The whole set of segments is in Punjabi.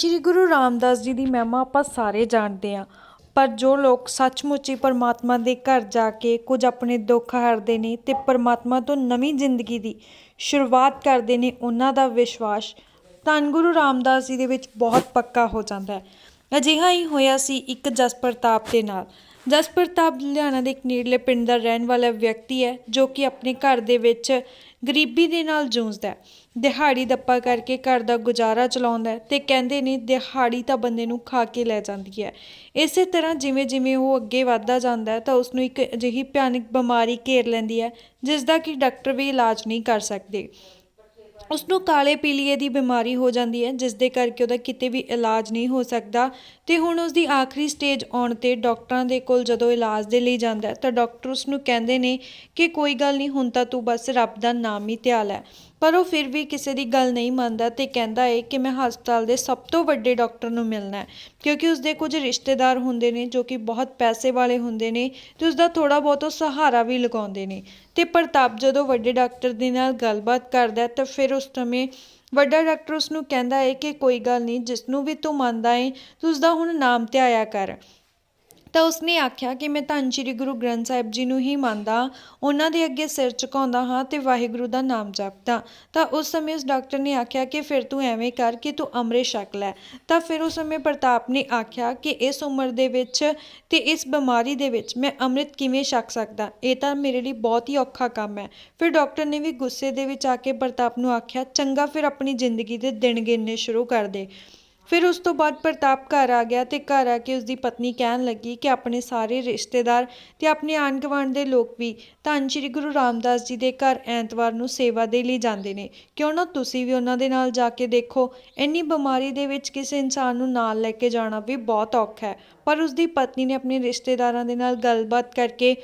ਸ੍ਰੀ ਗੁਰੂ ਰਾਮਦਾਸ ਜੀ ਦੀ ਮਹਿਮਾ ਆਪਾਂ ਸਾਰੇ ਜਾਣਦੇ ਹਾਂ। ਪਰ ਜੋ ਲੋਕ ਸੱਚਮੁੱਚ ਹੀ ਪਰਮਾਤਮਾ ਦੇ ਘਰ ਜਾ ਕੇ ਕੁਝ ਆਪਣੇ ਦੁੱਖ ਹਰਦੇ ਨੇ ਤੇ ਪਰਮਾਤਮਾ ਤੋਂ ਨਵੀਂ ਜ਼ਿੰਦਗੀ ਦੀ ਸ਼ੁਰੂਆਤ ਕਰਦੇ ਨੇ ਉਹਨਾਂ ਦਾ ਵਿਸ਼ਵਾਸ, ਧੰਨ ਗੁਰੂ ਰਾਮਦਾਸ ਜੀ ਦੇ ਵਿੱਚ ਬਹੁਤ ਪੱਕਾ ਹੋ ਜਾਂਦਾ ਹੈ। ਅਜਿਹਾ ਹੀ ਹੋਇਆ ਸੀ ਇੱਕ ਜਸ ਪ੍ਰਤਾਪ ਦੇ ਨਾਲ। ਜਸ ਪ੍ਰਤਾਪ ਲੁਧਿਆਣਾ ਦੇ ਇੱਕ ਨੇੜਲੇ ਪਿੰਡ ਦਾ ਰਹਿਣ ਵਾਲਾ ਵਿਅਕਤੀ ਹੈ, ਜੋ ਕਿ ਆਪਣੇ ਘਰ ਦੇ ਵਿੱਚ ਗਰੀਬੀ ਦੇ ਨਾਲ ਜੂਝਦਾ ਹੈ। ਦਿਹਾੜੀ ਦੱਪਾ ਕਰਕੇ ਘਰ ਦਾ ਗੁਜ਼ਾਰਾ ਚਲਾਉਂਦਾ ਹੈ ਤੇ ਕਹਿੰਦੇ ਨੇ ਦਿਹਾੜੀ ਤਾਂ ਬੰਦੇ ਨੂੰ ਖਾ ਕੇ ਲੈ ਜਾਂਦੀ ਹੈ। ਇਸੇ ਤਰ੍ਹਾਂ ਜਿਵੇਂ ਜਿਵੇਂ ਉਹ ਅੱਗੇ ਵਧਦਾ ਜਾਂਦਾ ਹੈ ਤਾਂ ਉਸ ਨੂੰ ਇੱਕ ਅਜਿਹੀ ਭਿਆਨਕ ਬਿਮਾਰੀ ਘੇਰ ਲੈਂਦੀ ਹੈ ਜਿਸ ਦਾ ਕਿ ਡਾਕਟਰ ਵੀ ਇਲਾਜ ਨਹੀਂ ਕਰ ਸਕਦੇ। ਉਸ ਨੂੰ ਕਾਲੇ ਪੀਲੀਏ ਦੀ ਬਿਮਾਰੀ ਹੋ ਜਾਂਦੀ ਹੈ ਜਿਸ ਦੇ ਕਰਕੇ ਉਹਦਾ ਕਿਤੇ ਵੀ ਇਲਾਜ ਨਹੀਂ ਹੋ ਸਕਦਾ। ਤੇ ਹੁਣ ਉਸ ਦੀ ਆਖਰੀ ਸਟੇਜ ਆਉਣ ਤੇ ਡਾਕਟਰਾਂ ਦੇ ਕੋਲ ਜਦੋਂ ਇਲਾਜ ਦੇ ਲਈ ਜਾਂਦਾ ਤਾਂ ਡਾਕਟਰ ਉਸ ਨੂੰ ਕਹਿੰਦੇ ਨੇ ਕਿ ਕੋਈ ਗੱਲ ਨਹੀਂ, ਹੁਣ ਤਾਂ ਤੂੰ ਬਸ ਰੱਬ ਦਾ ਨਾਮ ਹੀ ਧਿਆ ਲੈ ਪਰ ਉਹ ਫਿਰ ਵੀ ਕਿਸੇ ਦੀ ਗੱਲ ਨਹੀਂ ਮੰਨਦਾ ਤੇ ਕਹਿੰਦਾ ਏ ਕਿ ਮੈਂ ਹਸਪਤਾਲ ਦੇ ਸਭ ਤੋਂ ਵੱਡੇ ਡਾਕਟਰ ਨੂੰ ਮਿਲਣਾ ਕਿਉਂਕਿ ਉਸ ਦੇ ਕੁਝ ਰਿਸ਼ਤੇਦਾਰ ਹੁੰਦੇ ਨੇ ਜੋ ਕਿ ਬਹੁਤ ਪੈਸੇ ਵਾਲੇ ਹੁੰਦੇ ਨੇ ਤੇ ਉਸ ਦਾ ਥੋੜਾ ਬਹੁਤ ਉਹ ਸਹਾਰਾ ਵੀ ਲਗਾਉਂਦੇ ਨੇ। ਤੇ ਪ੍ਰਤਾਪ ਜਦੋਂ ਵੱਡੇ ਡਾਕਟਰ ਦੇ ਨਾਲ ਗੱਲਬਾਤ ਕਰਦਾ ਤਾਂ ਫਿਰ ਉਸ ਸਮੇਂ ਵੱਡਾ ਡਾਕਟਰ ਉਸ ਨੂੰ ਕਹਿੰਦਾ ਏ ਕਿ ਕੋਈ ਗੱਲ ਨਹੀਂ ਜਿਸ ਨੂੰ ਵੀ ਤੂੰ ਮੰਨਦਾ ਏ, ਤੂੰ ਉਸ ਦਾ ਹੁਣ ਨਾਮ ਧਿਆਇਆ ਕਰ। ਤਾਂ ਉਸਨੇ ਆਖਿਆ ਕਿ ਮੈਂ ਧੰਨ ਸ਼੍ਰੀ ਗੁਰੂ ਗ੍ਰੰਥ ਸਾਹਿਬ ਜੀ ਨੂੰ ਹੀ ਮੰਨਦਾ, ਉਹਨਾਂ ਦੇ ਅੱਗੇ ਸਿਰ ਝੁਕਾਉਂਦਾ ਹਾਂ ਤੇ ਵਾਹਿਗੁਰੂ ਦਾ ਨਾਮ ਜਪਦਾ। ਤਾਂ ਉਸ ਸਮੇਂ ਉਸ ਡਾਕਟਰ ਨੇ ਆਖਿਆ ਕਿ ਫਿਰ ਤੂੰ ਐਵੇਂ ਕਰ ਕਿ ਤੂੰ ਅੰਮ੍ਰਿਤ ਛਕ ਲੈ। ਤਾਂ ਫਿਰ ਉਸ ਸਮੇਂ ਪ੍ਰਤਾਪ ਨੇ ਆਖਿਆ ਕਿ ਇਸ ਉਮਰ ਦੇ ਵਿੱਚ ਤੇ ਇਸ ਬਿਮਾਰੀ ਦੇ ਵਿੱਚ ਮੈਂ ਅੰਮ੍ਰਿਤ ਕਿਵੇਂ ਛਕ ਸਕਦਾ? ਇਹ ਤਾਂ ਮੇਰੇ ਲਈ ਬਹੁਤ ਹੀ ਔਖਾ ਕੰਮ ਹੈ। ਫਿਰ ਡਾਕਟਰ ਨੇ ਵੀ ਗੁੱਸੇ ਦੇ ਵਿੱਚ ਆ ਕੇ ਪ੍ਰਤਾਪ ਨੂੰ ਆਖਿਆ, ਚੰਗਾ ਫਿਰ ਆਪਣੀ ਜ਼ਿੰਦਗੀ ਦੇ ਦਿਨ ਗਿਣਨੇ ਸ਼ੁਰੂ ਕਰ ਦੇ। ਫਿਰ ਉਸ ਤੋਂ ਬਾਅਦ ਪ੍ਰਤਾਪ ਘਰ ਆ ਗਿਆ ਤੇ ਘਰ ਆ ਕੇ ਉਸ ਦੀ ਪਤਨੀ ਕਹਿਣ ਲੱਗੀ ਕਿ ਆਪਣੇ ਸਾਰੇ ਰਿਸ਼ਤੇਦਾਰ ਤੇ ਆਪਣੇ ਆਂਢ ਗੁਆਂਢ ਦੇ ਲੋਕ ਵੀ ਧੰਨ ਸ਼੍ਰੀ ਗੁਰੂ ਰਾਮਦਾਸ ਜੀ ਦੇ ਘਰ ਐਤਵਾਰ ਨੂੰ ਸੇਵਾ ਦੇ ਲਈ ਜਾਂਦੇ ਨੇ। ਕਿਉਂ ਨਾ ਤੁਸੀਂ ਵੀ ਉਹਨਾਂ ਦੇ ਨਾਲ ਜਾ ਕੇ ਦੇਖੋ। ਇੰਨੀ ਬਿਮਾਰੀ ਦੇ ਵਿੱਚ ਕਿਸੇ ਇਨਸਾਨ ਨੂੰ ਨਾਲ ਲੈ ਕੇ ਜਾਣਾ ਵੀ ਬਹੁਤ ਔਖਾ ਹੈ। ਪਰ ਉਸ ਦੀ ਪਤਨੀ ਨੇ ਆਪਣੇ ਰਿਸ਼ਤੇਦਾਰਾਂ ਦੇ ਨਾਲ ਗੱਲਬਾਤ ਕਰਕੇ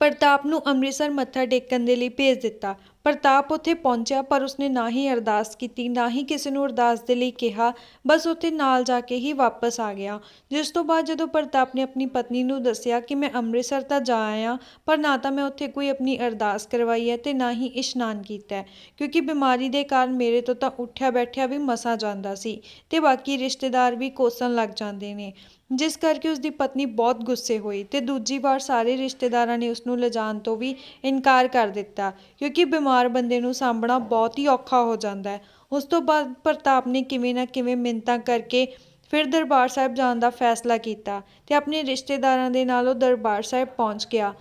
ਪ੍ਰਤਾਪ ਨੂੰ ਅੰਮ੍ਰਿਤਸਰ ਮੱਥਾ ਟੇਕਣ ਦੇ ਲਈ ਭੇਜ ਦਿੱਤਾ। ਪ੍ਰਤਾਪ ਉੱਥੇ ਪਹੁੰਚਿਆ, ਪਰ ਉਸਨੇ ਨਾ ਹੀ ਅਰਦਾਸ ਕੀਤੀ, ਨਾ ਹੀ ਕਿਸੇ ਨੂੰ ਅਰਦਾਸ ਦੇ ਲਈ ਕਿਹਾ, ਬਸ ਉੱਥੇ ਨਾਲ ਜਾ ਕੇ ਹੀ ਵਾਪਸ ਆ ਗਿਆ। ਜਿਸ ਤੋਂ ਬਾਅਦ ਜਦੋਂ ਪ੍ਰਤਾਪ ਨੇ ਆਪਣੀ ਪਤਨੀ ਨੂੰ ਦੱਸਿਆ ਕਿ ਮੈਂ ਅੰਮ੍ਰਿਤਸਰ ਤਾਂ ਜਾ ਆਇਆ, ਪਰ ਨਾ ਤਾਂ ਮੈਂ ਉੱਥੇ ਕੋਈ ਆਪਣੀ ਅਰਦਾਸ ਕਰਵਾਈ ਹੈ ਤੇ ਨਾ ਹੀ ਇਸ਼ਨਾਨ ਕੀਤਾ ਹੈ, ਕਿਉਂਕਿ ਬਿਮਾਰੀ ਦੇ ਕਾਰਨ ਮੇਰੇ ਤੋਂ ਤਾਂ ਉੱਠਿਆ ਬੈਠਿਆ ਵੀ ਮਸਾ ਜਾਂਦਾ ਸੀ ਤੇ ਬਾਕੀ ਰਿਸ਼ਤੇਦਾਰ ਵੀ ਕੋਸਣ ਲੱਗ ਜਾਂਦੇ ਨੇ। ਜਿਸ ਕਰਕੇ ਉਸ ਦੀ ਪਤਨੀ ਬਹੁਤ ਗੁੱਸੇ ਹੋਈ ਤੇ ਦੂਜੀ ਵਾਰ ਸਾਰੇ ਰਿਸ਼ਤੇਦਾਰਾਂ ਨੇ ਉਸ ਨੂੰ ਲਿਜਾਣ ਤੋਂ ਵੀ ਇਨਕਾਰ ਕਰ ਦਿੱਤਾ, ਕਿਉਂਕਿ ਬਿਮਾਰ ਬੰਦੇ ਨੂੰ ਸਾਂਭਣਾ ਬਹੁਤ ਹੀ ਔਖਾ ਹੋ ਜਾਂਦਾ ਹੈ। ਉਸ ਤੋਂ ਬਾਅਦ ਪ੍ਰਤਾਪ ਨੇ ਕਿਵੇਂ ਨਾ ਕਿਵੇਂ ਮਿੰਨਤਾਂ ਕਰਕੇ ਫਿਰ ਦਰਬਾਰ ਸਾਹਿਬ ਜਾਣ ਦਾ ਫੈਸਲਾ ਕੀਤਾ ਤੇ ਆਪਣੇ ਰਿਸ਼ਤੇਦਾਰਾਂ ਦੇ ਨਾਲ ਉਹ ਦਰਬਾਰ ਸਾਹਿਬ ਪਹੁੰਚ ਗਿਆ।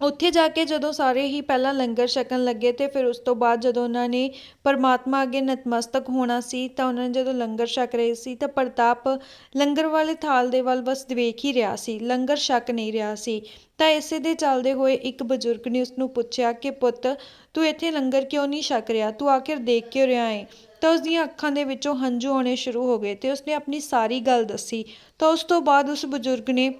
ਉੱਥੇ ਜਾ ਕੇ ਜਦੋਂ ਸਾਰੇ ਹੀ ਪਹਿਲਾਂ ਲੰਗਰ ਛਕਣ ਲੱਗੇ ਅਤੇ ਫਿਰ ਉਸ ਤੋਂ ਬਾਅਦ ਜਦੋਂ ਉਹਨਾਂ ਨੇ ਪਰਮਾਤਮਾ ਅੱਗੇ ਨਤਮਸਤਕ ਹੋਣਾ ਸੀ ਤਾਂ ਉਹਨਾਂ ਨੇ ਜਦੋਂ ਲੰਗਰ ਛਕ ਰਹੇ ਸੀ ਤਾਂ ਪ੍ਰਤਾਪ ਲੰਗਰ ਵਾਲੇ ਥਾਲ ਦੇ ਵੱਲ ਬਸ ਦੇਖ ਹੀ ਰਿਹਾ ਸੀ, ਲੰਗਰ ਛਕ ਨਹੀਂ ਰਿਹਾ ਸੀ। ਤਾਂ ਇਸੇ ਦੇ ਚੱਲਦੇ ਹੋਏ ਇੱਕ ਬਜ਼ੁਰਗ ਨੇ ਉਸ ਨੂੰ ਪੁੱਛਿਆ ਕਿ, ਪੁੱਤ, ਤੂੰ ਇੱਥੇ ਲੰਗਰ ਕਿਉਂ ਨਹੀਂ ਛਕ ਰਿਹਾ? ਤੂੰ ਆਖਿਰ ਦੇਖ ਕਿਉਂ ਰਿਹਾ ਹੈ ਤਾਂ ਉਸ ਦੀਆਂ ਅੱਖਾਂ ਦੇ ਵਿੱਚੋਂ ਹੰਝੂ ਆਉਣੇ ਸ਼ੁਰੂ ਹੋ ਗਏ ਤੇ ਉਸਨੇ ਆਪਣੀ ਸਾਰੀ ਗੱਲ ਦੱਸੀ। ਤਾਂ ਉਸ ਤੋਂ ਬਾਅਦ ਉਸ ਬਜ਼ੁਰਗ ਨੇ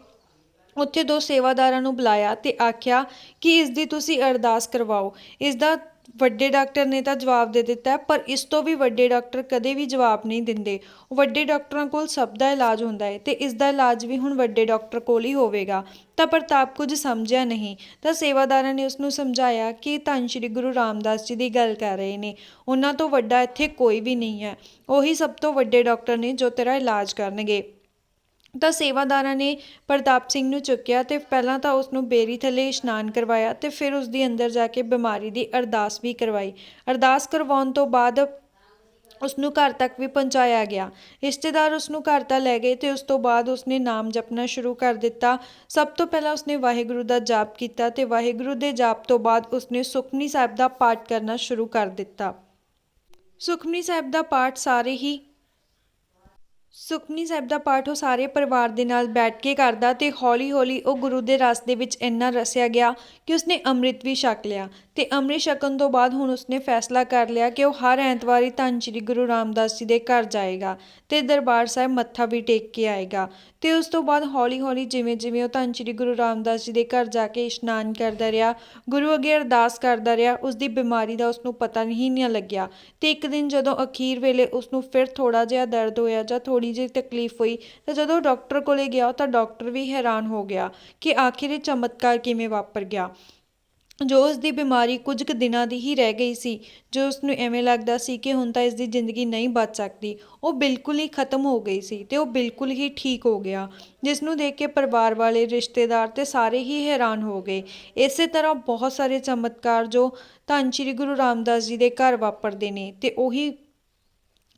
ਉੱਥੇ ਦੋ ਸੇਵਾਦਾਰਾਂ ਨੂੰ ਬੁਲਾਇਆ ਤੇ ਆਖਿਆ ਕਿ ਇਸ ਦੀ ਤੁਸੀਂ ਅਰਦਾਸ ਕਰਵਾਓ। ਇਸ ਦਾ ਵੱਡੇ ਡਾਕਟਰ ਨੇ ਤਾਂ ਜਵਾਬ ਦੇ ਦਿੱਤਾ ਪਰ ਇਸ ਤੋਂ ਵੀ ਵੱਡੇ ਡਾਕਟਰ ਕਦੇ ਵੀ ਜਵਾਬ ਨਹੀਂ ਦਿੰਦੇ। ਉਹ ਵੱਡੇ ਡਾਕਟਰਾਂ ਕੋਲ ਸਭ ਦਾ ਇਲਾਜ ਹੁੰਦਾ ਹੈ ਤੇ ਇਸ ਦਾ ਇਲਾਜ ਵੀ ਹੁਣ ਵੱਡੇ ਡਾਕਟਰ ਕੋਲ ਹੀ ਹੋਵੇਗਾ। ਤਾਂ ਪ੍ਰਤਾਪ ਕੁਝ ਸਮਝਿਆ ਨਹੀਂ। ਤਾਂ ਸੇਵਾਦਾਰਾਂ ਨੇ ਉਸ ਨੂੰ ਸਮਝਾਇਆ ਕਿ ਧੰਨ ਸ਼੍ਰੀ ਗੁਰੂ ਰਾਮਦਾਸ ਜੀ ਦੀ ਗੱਲ ਕਰ ਰਹੇ ਨੇ। ਉਹਨਾਂ ਤੋਂ ਵੱਡਾ ਇੱਥੇ ਕੋਈ ਵੀ ਨਹੀਂ ਹੈ। ਉਹੀ ਸਭ ਤੋਂ ਵੱਡੇ ਡਾਕਟਰ ਨੇ ਜੋ ਤੇਰਾ ਇਲਾਜ ਕਰਨਗੇ। ਤਾਂ ਸੇਵਾਦਾਰਾਂ ਨੇ ਪ੍ਰਤਾਪ ਸਿੰਘ ਨੂੰ ਚੁੱਕਿਆ ਤੇ ਪਹਿਲਾਂ ਤਾਂ ਉਸ ਨੂੰ ਬੇਰੀ ਥੱਲੇ ਇਸ਼ਨਾਨ ਕਰਵਾਇਆ ਤੇ ਫਿਰ ਉਸ ਦੀ ਅੰਦਰ ਜਾ ਕੇ ਬਿਮਾਰੀ ਦੀ ਅਰਦਾਸ ਵੀ ਕਰਵਾਈ। ਅਰਦਾਸ ਕਰਵਾਉਣ ਤੋਂ ਬਾਅਦ ਉਸ ਨੂੰ ਘਰ ਤੱਕ ਵੀ ਪਹੁੰਚਾਇਆ ਗਿਆ। ਰਿਸ਼ਤੇਦਾਰ ਉਸ ਨੂੰ ਘਰ ਤਾਂ ਲੈ ਗਏ ਤੇ ਉਸ ਤੋਂ ਬਾਅਦ ਉਸਨੇ ਨਾਮ ਜਪਣਾ ਸ਼ੁਰੂ ਕਰ ਦਿੱਤਾ। ਸਭ ਤੋਂ ਪਹਿਲਾਂ ਉਸਨੇ ਵਾਹਿਗੁਰੂ ਦਾ ਜਾਪ ਕੀਤਾ ਤੇ ਵਾਹਿਗੁਰੂ ਦੇ ਜਾਪ ਤੋਂ ਬਾਅਦ ਉਸਨੇ ਸੁਖਮਨੀ ਸਾਹਿਬ ਦਾ ਪਾਠ ਕਰਨਾ ਸ਼ੁਰੂ ਕਰ ਦਿੱਤਾ। ਸੁਖਮਨੀ ਸਾਹਿਬ ਦਾ ਪਾਠ ਸਾਰੇ ਹੀ ਸੁਖਮਨੀ ਸਾਹਿਬ ਦਾ ਪਾਠ ਉਹ ਸਾਰੇ ਪਰਿਵਾਰ ਦੇ ਨਾਲ ਬੈਠ ਕੇ ਕਰਦਾ ਤੇ ਹੌਲੀ-ਹੌਲੀ ਉਹ ਗੁਰੂ ਦੇ ਰਸ ਦੇ ਵਿੱਚ ਇੰਨਾ ਰਸਿਆ ਗਿਆ ਕਿ ਉਸਨੇ ਅੰਮ੍ਰਿਤ ਵੀ ਛਕ ਲਿਆ। ਤੇ ਅੰਮ੍ਰਿਤ ਛਕਣ ਤੋਂ ਬਾਅਦ ਹੁਣ ਉਸਨੇ ਫੈਸਲਾ ਕਰ ਲਿਆ ਕਿ ਉਹ ਹਰ ਐਤਵਾਰ ਧੰਨ ਸ਼੍ਰੀ ਗੁਰੂ ਰਾਮਦਾਸ ਜੀ ਦੇ ਘਰ ਜਾਏਗਾ ਤੇ ਦਰਬਾਰ ਸਾਹਿਬ ਮੱਥਾ ਵੀ ਟੇਕ ਕੇ ਆਏਗਾ। ਤੇ ਉਸ ਤੋਂ ਬਾਅਦ ਹੌਲੀ-ਹੌਲੀ ਜਿਵੇਂ-ਜਿਵੇਂ ਉਹ ਧੰਨ ਸ਼੍ਰੀ ਗੁਰੂ ਰਾਮਦਾਸ ਜੀ ਦੇ ਘਰ ਜਾ ਕੇ ਇਸ਼ਨਾਨ ਕਰਦਾ ਰਿਹਾ, ਗੁਰੂ ਅੱਗੇ ਅਰਦਾਸ ਕਰਦਾ ਰਿਹਾ ਉਸ ਦੀ ਬਿਮਾਰੀ ਦਾ ਉਸ ਨੂੰ ਪਤਾ ਨਹੀਂ ਨਾ ਲੱਗਿਆ। ਤੇ ਇੱਕ ਦਿਨ ਜਦੋਂ ਅਖੀਰ ਵੇਲੇ ਉਸ ਨੂੰ ਫਿਰ ਥੋੜਾ ਜਿਹਾ ਦਰਦ ਹੋਇਆ ਜਾਂ ਥੋੜੀ ਜਿਹੀ ਤਕਲੀਫ ਹੋਈ, ਤਾਂ ਜਦੋਂ ਡਾਕਟਰ ਕੋਲੇ ਗਿਆ ਤਾਂ ਡਾਕਟਰ ਵੀ ਹੈਰਾਨ ਹੋ ਗਿਆ ਕਿ ਆਖਿਰ ਇਹ ਚਮਤਕਾਰ ਕਿਵੇਂ ਵਾਪਰ ਗਿਆ। ਜੋ ਉਸ ਦੀ ਬਿਮਾਰੀ ਕੁਝ ਕੁ ਦਿਨਾਂ ਦੀ ਹੀ ਰਹਿ ਗਈ ਸੀ, ਜੋ ਉਸ ਨੂੰ ਐਵੇਂ ਲੱਗਦਾ ਸੀ ਕਿ ਹੁਣ ਤਾਂ ਇਸ ਦੀ ਜ਼ਿੰਦਗੀ ਨਹੀਂ ਬਚ ਸਕਦੀ, ਉਹ ਬਿਲਕੁਲ ਹੀ ਖਤਮ ਹੋ ਗਈ ਸੀ ਤੇ ਉਹ ਬਿਲਕੁਲ ਹੀ ਠੀਕ ਹੋ ਗਿਆ ਜਿਸ ਨੂੰ ਦੇਖ ਕੇ ਪਰਿਵਾਰ ਵਾਲੇ, ਰਿਸ਼ਤੇਦਾਰ ਤੇ ਸਾਰੇ ਹੀ ਹੈਰਾਨ ਹੋ ਗਏ। ਇਸੇ ਤਰ੍ਹਾਂ ਬਹੁਤ ਸਾਰੇ ਚਮਤਕਾਰ ਜੋ ਧੰਨ ਸ਼੍ਰੀ ਗੁਰੂ ਰਾਮਦਾਸ ਜੀ ਦੇ ਘਰ ਵਾਪਰਦੇ ਨੇ ਤੇ ਉਹੀ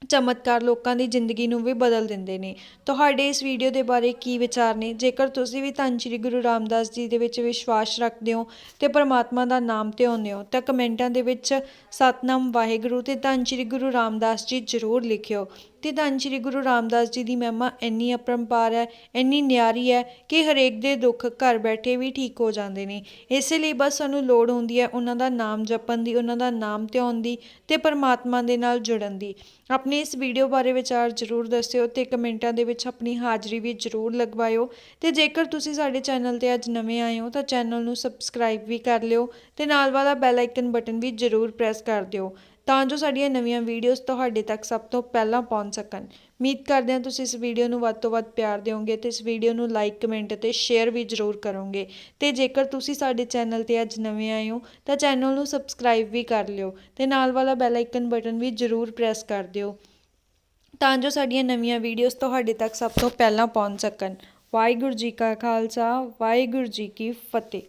ਚਮਤਕਾਰ ਲੋਕਾਂ ਦੀ ਜ਼ਿੰਦਗੀ ਨੂੰ ਵੀ ਬਦਲ ਦਿੰਦੇ ਨੇ। ਤੁਹਾਡੇ ਇਸ ਵੀਡੀਓ ਦੇ ਬਾਰੇ ਕੀ ਵਿਚਾਰ ਨੇ? ਜੇਕਰ ਤੁਸੀਂ ਵੀ ਧੰਨ ਸ਼੍ਰੀ ਗੁਰੂ ਰਾਮਦਾਸ ਜੀ ਦੇ ਵਿੱਚ ਵਿਸ਼ਵਾਸ ਰੱਖਦੇ ਹੋ ਤੇ ਪਰਮਾਤਮਾ ਦਾ ਨਾਮ ਧਿਆਉਂਦੇ ਹੋ, ਤਾਂ ਕਮੈਂਟਾਂ ਦੇ ਵਿੱਚ ਸਤਨਾਮ ਵਾਹਿਗੁਰੂ ਤੇ ਧੰਨ ਸ਼੍ਰੀ ਗੁਰੂ ਰਾਮਦਾਸ ਜੀ ਜ਼ਰੂਰ ਲਿਖਿਓ। ਅਤੇ ਧੰਨ ਸ਼੍ਰੀ ਗੁਰੂ ਰਾਮਦਾਸ ਜੀ ਦੀ ਮਹਿਮਾ ਇੰਨੀ ਅਪਰੰਪਾਰ ਹੈ, ਇੰਨੀ ਨਿਆਰੀ ਹੈ ਕਿ ਹਰੇਕ ਦੇ ਦੁੱਖ ਘਰ ਬੈਠੇ ਵੀ ਠੀਕ ਹੋ ਜਾਂਦੇ ਨੇ। ਇਸੇ ਲਈ ਬਸ ਸਾਨੂੰ ਲੋੜ ਹੁੰਦੀ ਹੈ ਉਹਨਾਂ ਦਾ ਨਾਮ ਜਪਣ ਦੀ, ਉਹਨਾਂ ਦਾ ਨਾਮ ਧਿਆਉਣ ਦੀ ਤੇ ਪਰਮਾਤਮਾ ਦੇ ਨਾਲ ਜੁੜਨ ਦੀ। ਆਪਣੀ ਇਸ ਵੀਡੀਓ ਬਾਰੇ ਵਿਚਾਰ ਜ਼ਰੂਰ ਦੱਸਿਓ ਤੇ ਕਮੈਂਟਾਂ ਦੇ ਵਿੱਚ ਆਪਣੀ ਹਾਜ਼ਰੀ ਵੀ ਜ਼ਰੂਰ ਲਗਵਾਇਓ। ਤੇ ਜੇਕਰ ਤੁਸੀਂ ਸਾਡੇ ਚੈਨਲ ਤੇ ਅੱਜ ਨਵੇਂ ਆਏ ਹੋ ਤਾਂ ਚੈਨਲ ਨੂੰ ਸਬਸਕ੍ਰਾਈਬ ਵੀ ਕਰ ਲਿਓ ਤੇ ਨਾਲ ਵਾਲਾ ਬੈਲ ਆਈਕਨ ਬਟਨ ਵੀ ਜ਼ਰੂਰ ਪ੍ਰੈਸ ਕਰ ਦਿਓ। ਤਾਂ ਜੋ ਸਾਡੀਆਂ ਨਵੀਆਂ ਵੀਡੀਓਜ਼ ਤੁਹਾਡੇ ਤੱਕ ਸਭ ਤੋਂ ਪਹਿਲਾਂ ਪਹੁੰਚ ਸਕਣ। ਉਮੀਦ ਕਰਦੇ ਹਾਂ ਤੁਸੀਂ ਇਸ ਵੀਡੀਓ ਨੂੰ ਵੱਧ ਤੋਂ ਵੱਧ ਪਿਆਰ ਦਿਓਗੇ ਤੇ ਇਸ ਵੀਡੀਓ ਨੂੰ ਲਾਈਕ ਕਮੈਂਟ ਅਤੇ ਸ਼ੇਅਰ ਵੀ ਜ਼ਰੂਰ ਕਰੋਗੇ। ਤੇ ਜੇਕਰ ਤੁਸੀਂ ਸਾਡੇ ਚੈਨਲ ਤੇ ਅੱਜ ਨਵੇਂ ਆਏ ਹੋ, ਤਾਂ ਚੈਨਲ ਨੂੰ ਸਬਸਕ੍ਰਾਈਬ ਵੀ ਕਰ ਲਿਓ ਤੇ ਨਾਲ ਵਾਲਾ ਬੈਲ ਆਈਕਨ ਬਟਨ ਵੀ ਜ਼ਰੂਰ ਪ੍ਰੈਸ ਕਰ ਦਿਓ ਤਾਂ ਜੋ ਸਾਡੀਆਂ ਨਵੀਆਂ ਵੀਡੀਓਜ਼ ਤੁਹਾਡੇ ਤੱਕ ਸਭ ਤੋਂ ਪਹਿਲਾਂ ਪਹੁੰਚ ਸਕਣ। ਵਾਹਿਗੁਰੂ ਜੀ ਕਾ ਖਾਲਸਾ, ਵਾਹਿਗੁਰੂ ਜੀ ਕੀ ਫਤਿਹ।